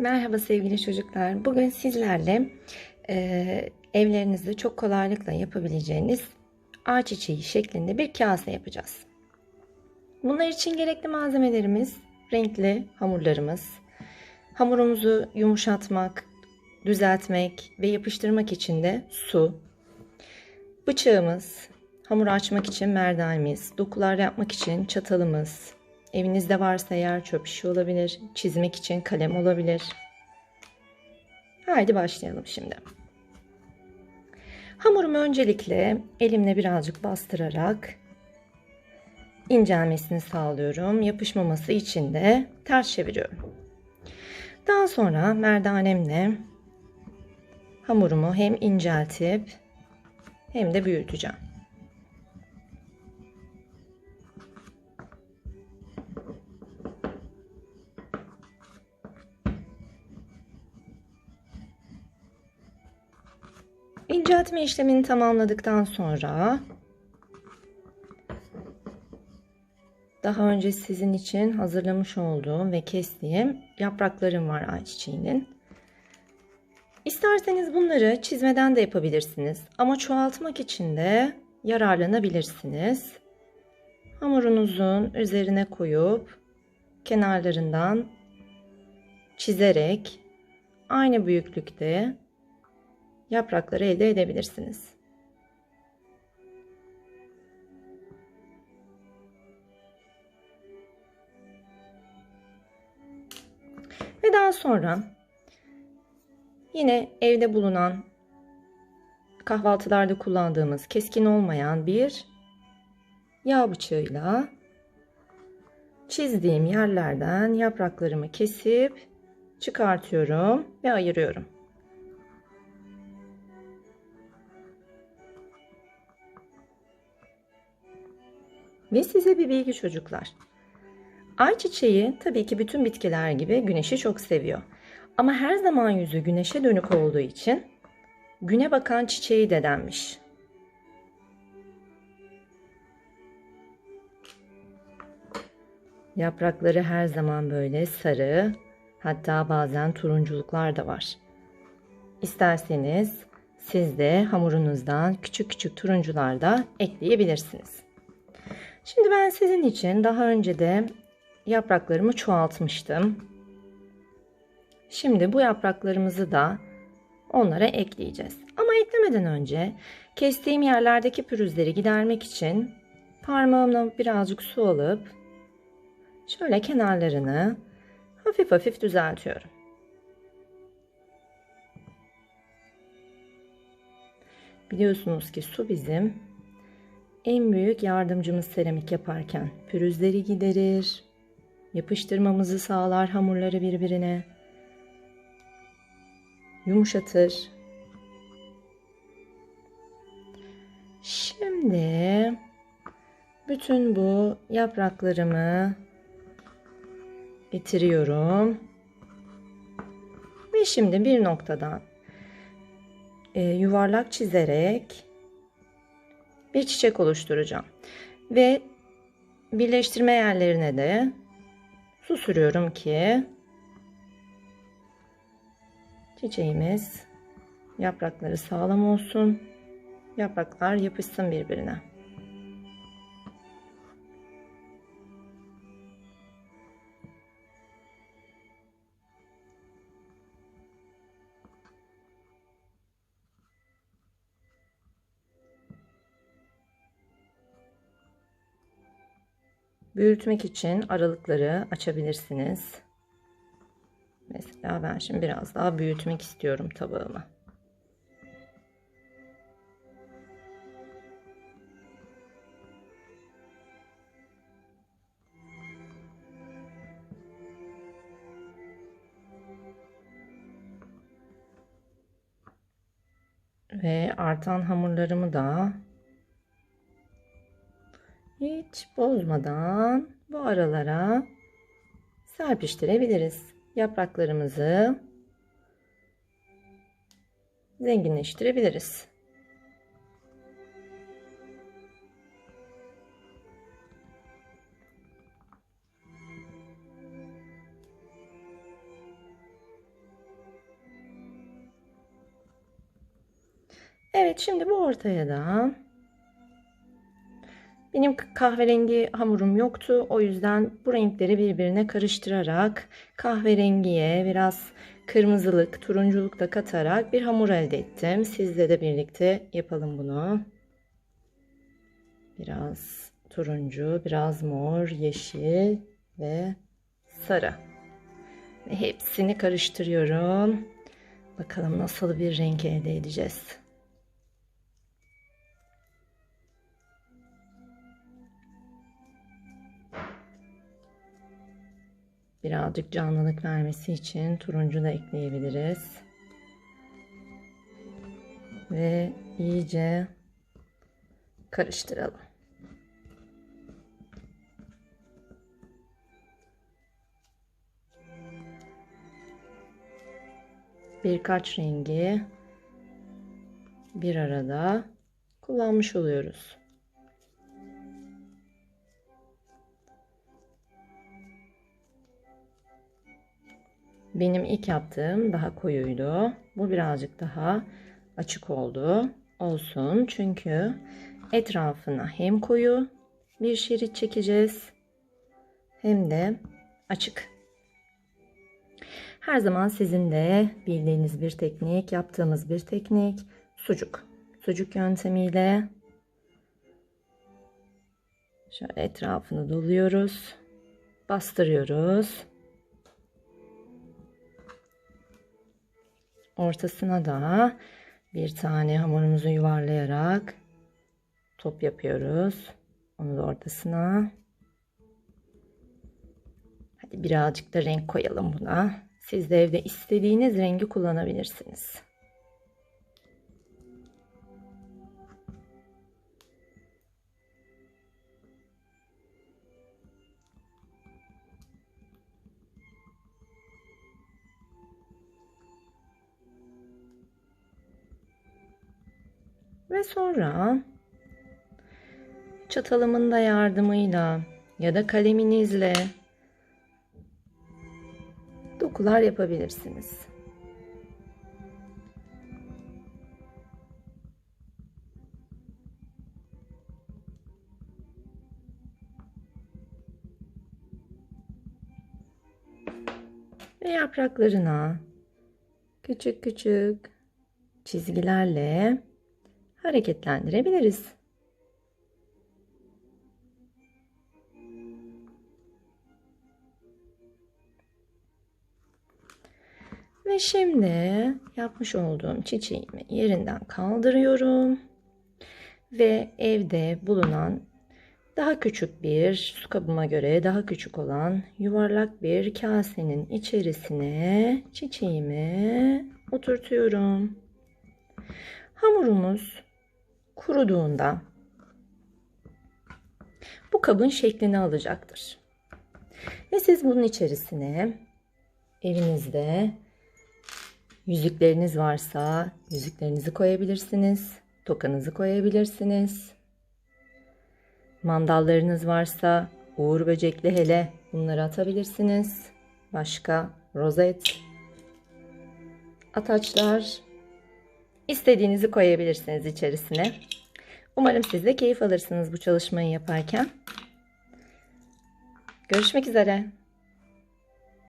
Merhaba sevgili çocuklar. Bugün sizlerle e, evlerinizde çok kolaylıkla yapabileceğiniz ağaç çiçeği şeklinde bir kase yapacağız. Bunlar için gerekli malzemelerimiz renkli hamurlarımız. Hamurumuzu yumuşatmak, düzeltmek ve yapıştırmak için de su. Bıçağımız, hamur açmak için merdanemiz, dokular yapmak için çatalımız, Evinizde varsa yer çöp şişi olabilir, çizmek için kalem olabilir. Haydi başlayalım şimdi. Hamurumu öncelikle elimle birazcık bastırarak incelmesini sağlıyorum. Yapışmaması için de ters çeviriyorum. Daha sonra merdanemle hamurumu hem inceltip hem de büyüteceğim. İnceltme işlemini tamamladıktan sonra daha önce sizin için hazırlamış olduğum ve kestiğim yapraklarım var ayçiçeğinin. İsterseniz bunları çizmeden de yapabilirsiniz ama çoğaltmak için de yararlanabilirsiniz. Hamurunuzun üzerine koyup kenarlarından çizerek aynı büyüklükte yaprakları elde edebilirsiniz. Ve daha sonra yine evde bulunan kahvaltılarda kullandığımız keskin olmayan bir yağ bıçağıyla çizdiğim yerlerden yapraklarımı kesip çıkartıyorum ve ayırıyorum. Ve size bir bilgi çocuklar. Ayçiçeği tabii ki bütün bitkiler gibi güneşi çok seviyor. Ama her zaman yüzü güneşe dönük olduğu için güne bakan çiçeği de denmiş. Yaprakları her zaman böyle sarı, hatta bazen turunculuklar da var. İsterseniz siz de hamurunuzdan küçük küçük turuncular da ekleyebilirsiniz. Şimdi ben sizin için daha önce de yapraklarımı çoğaltmıştım. Şimdi bu yapraklarımızı da onlara ekleyeceğiz. Ama eklemeden önce kestiğim yerlerdeki pürüzleri gidermek için parmağımla birazcık su alıp şöyle kenarlarını hafif hafif düzeltiyorum. Biliyorsunuz ki su bizim en büyük yardımcımız seramik yaparken pürüzleri giderir, yapıştırmamızı sağlar hamurları birbirine, yumuşatır. Şimdi bütün bu yapraklarımı getiriyorum. Ve şimdi bir noktadan e, yuvarlak çizerek bir çiçek oluşturacağım. Ve birleştirme yerlerine de su sürüyorum ki çiçeğimiz yaprakları sağlam olsun. Yapraklar yapışsın birbirine. Büyütmek için aralıkları açabilirsiniz. Mesela ben şimdi biraz daha büyütmek istiyorum tabağımı. Ve artan hamurlarımı da hiç bozmadan bu aralara serpiştirebiliriz. Yapraklarımızı zenginleştirebiliriz. Evet şimdi bu ortaya da benim kahverengi hamurum yoktu. O yüzden bu renkleri birbirine karıştırarak kahverengiye biraz kırmızılık, turunculuk da katarak bir hamur elde ettim. Sizle de birlikte yapalım bunu. Biraz turuncu, biraz mor, yeşil ve sarı. Ve hepsini karıştırıyorum. Bakalım nasıl bir renk elde edeceğiz. Birazcık canlılık vermesi için turuncu da ekleyebiliriz. Ve iyice karıştıralım. Birkaç rengi bir arada kullanmış oluyoruz. Benim ilk yaptığım daha koyuydu. Bu birazcık daha açık oldu. Olsun çünkü etrafına hem koyu bir şerit çekeceğiz hem de açık. Her zaman sizin de bildiğiniz bir teknik, yaptığımız bir teknik sucuk. Sucuk yöntemiyle şöyle etrafını doluyoruz. Bastırıyoruz. Ortasına da bir tane hamurumuzu yuvarlayarak top yapıyoruz. Onu da ortasına. Hadi birazcık da renk koyalım buna. Siz de evde istediğiniz rengi kullanabilirsiniz. Ve sonra çatalımın da yardımıyla ya da kaleminizle dokular yapabilirsiniz. Ve yapraklarına küçük küçük çizgilerle hareketlendirebiliriz. Ve şimdi yapmış olduğum çiçeğimi yerinden kaldırıyorum. Ve evde bulunan daha küçük bir su kabıma göre daha küçük olan yuvarlak bir kasenin içerisine çiçeğimi oturtuyorum. Hamurumuz kuruduğunda bu kabın şeklini alacaktır. Ve siz bunun içerisine evinizde yüzükleriniz varsa yüzüklerinizi koyabilirsiniz. Tokanızı koyabilirsiniz. Mandallarınız varsa uğur böcekli hele bunları atabilirsiniz. Başka rozet, ataçlar istediğinizi koyabilirsiniz içerisine. Umarım siz de keyif alırsınız bu çalışmayı yaparken. Görüşmek üzere.